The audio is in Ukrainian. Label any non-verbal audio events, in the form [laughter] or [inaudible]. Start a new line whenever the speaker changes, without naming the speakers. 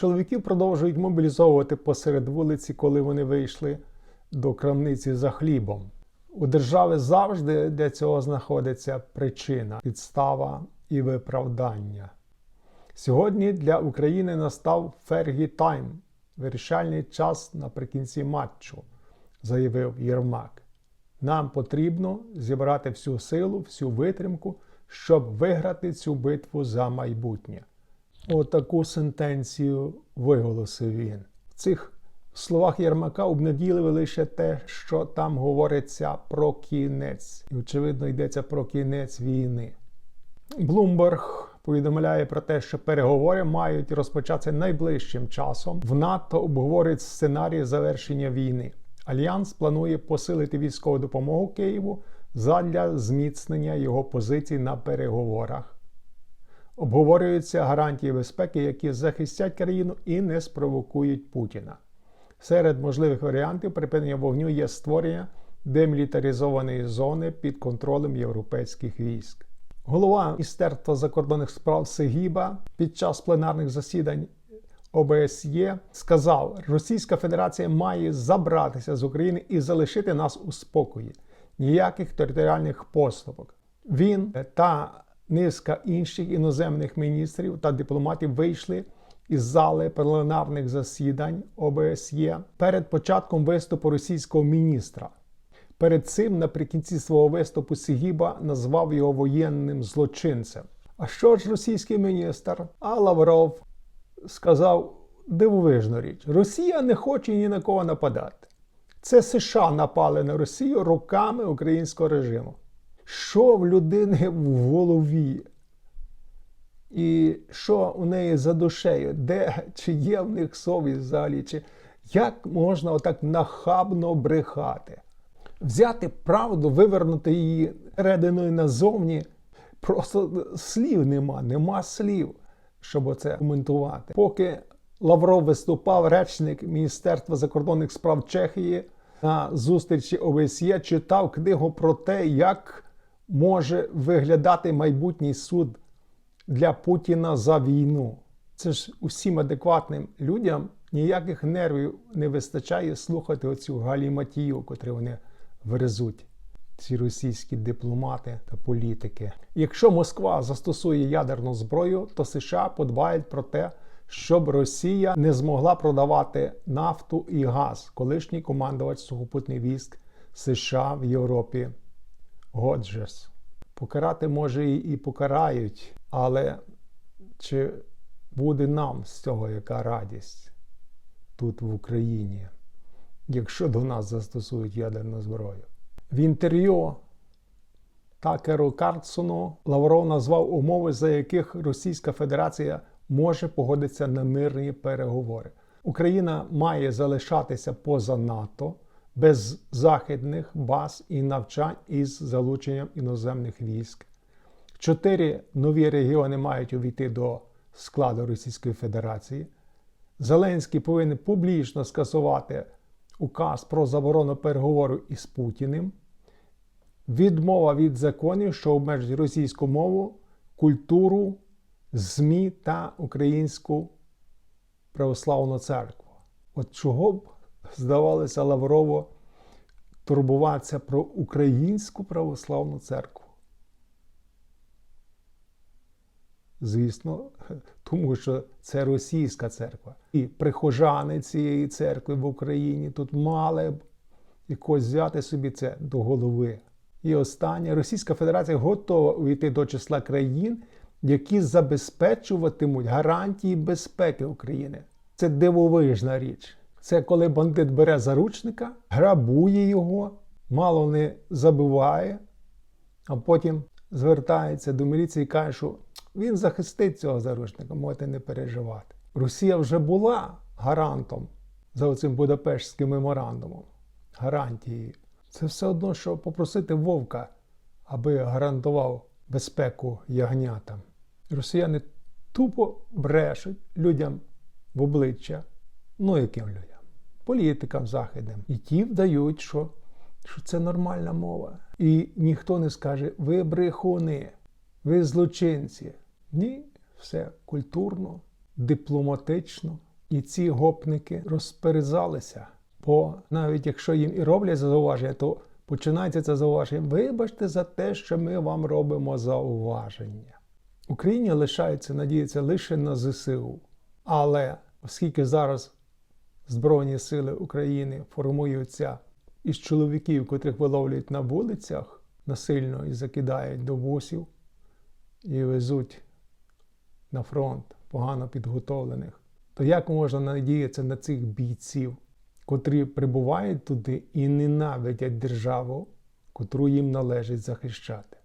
Чоловіків продовжують мобілізовувати посеред вулиці, коли вони вийшли до крамниці за хлібом. У держави завжди для цього знаходиться причина, підстава і виправдання. Сьогодні для України настав Фергі Тайм, вирішальний час наприкінці матчу, заявив Єрмак. Нам потрібно зібрати всю силу, всю витримку, щоб виграти цю битву за майбутнє. Отаку сентенцію виголосив він. В цих словах Єрмака обнадійливе лише те, що там говориться про кінець. І, очевидно, йдеться про кінець війни. Блумберг повідомляє про те, що переговори мають розпочатися найближчим часом. В НАТО обговорюють сценарій завершення війни. Альянс планує посилити військову допомогу Києву задля зміцнення його позицій на переговорах. Обговорюються гарантії безпеки, які захистять країну і не спровокують Путіна. Серед можливих варіантів припинення вогню є створення демілітаризованої зони під контролем європейських військ. Голова Міністерства закордонних справ Сигіба під час пленарних засідань ОБСЄ сказав, Російська Федерація має забратися з України і залишити нас у спокої. Ніяких територіальних поступок. Він та низка інших іноземних міністрів та дипломатів вийшли із зали пленарних засідань ОБСЄ перед початком виступу російського міністра. Перед цим, наприкінці свого виступу, Сігіба назвав його воєнним злочинцем. А що ж російський міністр? А Лавров сказав дивовижну річ: Росія не хоче ні на кого нападати. Це США напали на Росію руками українського режиму. Що в людини в голові? І що у неї за душею? Де чи є в них совість взагалі? Чи як можна отак нахабно брехати? Взяти правду, вивернути її серединою назовні. Просто слів нема, нема слів, щоб оце коментувати. Поки Лавров виступав, речник Міністерства закордонних справ Чехії на зустрічі ОБСЄ читав книгу про те, як може виглядати майбутній суд для Путіна за війну. Це ж усім адекватним людям ніяких нервів не вистачає слухати оцю галіматію, котру вони верзуть. Ці російські дипломати та політики. Якщо Москва застосує ядерну зброю, то США подбають про те, щоб Росія не змогла продавати нафту і газ, колишній командувач сухопутних військ США в Європі. Годжес. Покарати може і покарають, але чи буде нам з цього яка радість тут в Україні, якщо до нас застосують ядерну зброю? В інтерв'ю Такеру Картсону Лавров назвав умови, за яких Російська Федерація може погодитися на мирні переговори. Україна має залишатися поза НАТО без західних баз і навчань із залученням іноземних військ. Чотири нові регіони мають увійти до складу Російської Федерації. Зеленський повинен публічно скасувати указ про заборону переговору із Путіним. Відмова від законів, що обмежують російську мову, культуру, ЗМІ та Українську православну церкву. От чого б здавалося Лаврово турбуватися про Українську православну церкву? Звісно, [laughs] тому що це російська церква. І прихожани цієї церкви в Україні тут мали б якось взяти собі це до голови. І останнє, Російська Федерація готова увійти до числа країн, які забезпечуватимуть гарантії безпеки України. Це дивовижна річ. Це коли бандит бере заручника, грабує його, мало не забиває, а потім звертається до міліції і каже, що він захистить цього заручника, можете не переживати. Росія вже була гарантом за оцим Будапештським меморандумом. Гарантії. Це все одно, що попросити вовка, аби гарантував безпеку ягнятам. Росіяни тупо брешуть людям в обличчя. Ну, яким людям? Політикам західним. І ті вдають, що, що це нормальна мова. І ніхто не скаже, ви брехуни, ви злочинці. Ні, все культурно, дипломатично, І ці гопники розперезалися. Бо навіть якщо їм і роблять зауваження, то починається це зауваження. Вибачте за те, що ми вам робимо зауваження. Україні лишається надіятися лише на ЗСУ. Але оскільки зараз Збройні сили України формуються із чоловіків, котрих виловлюють на вулицях насильно і закидають до бусів і везуть на фронт погано підготовлених, то як можна надіятися на цих бійців, котрі прибувають туди і ненавидять державу, котру їм належить захищати?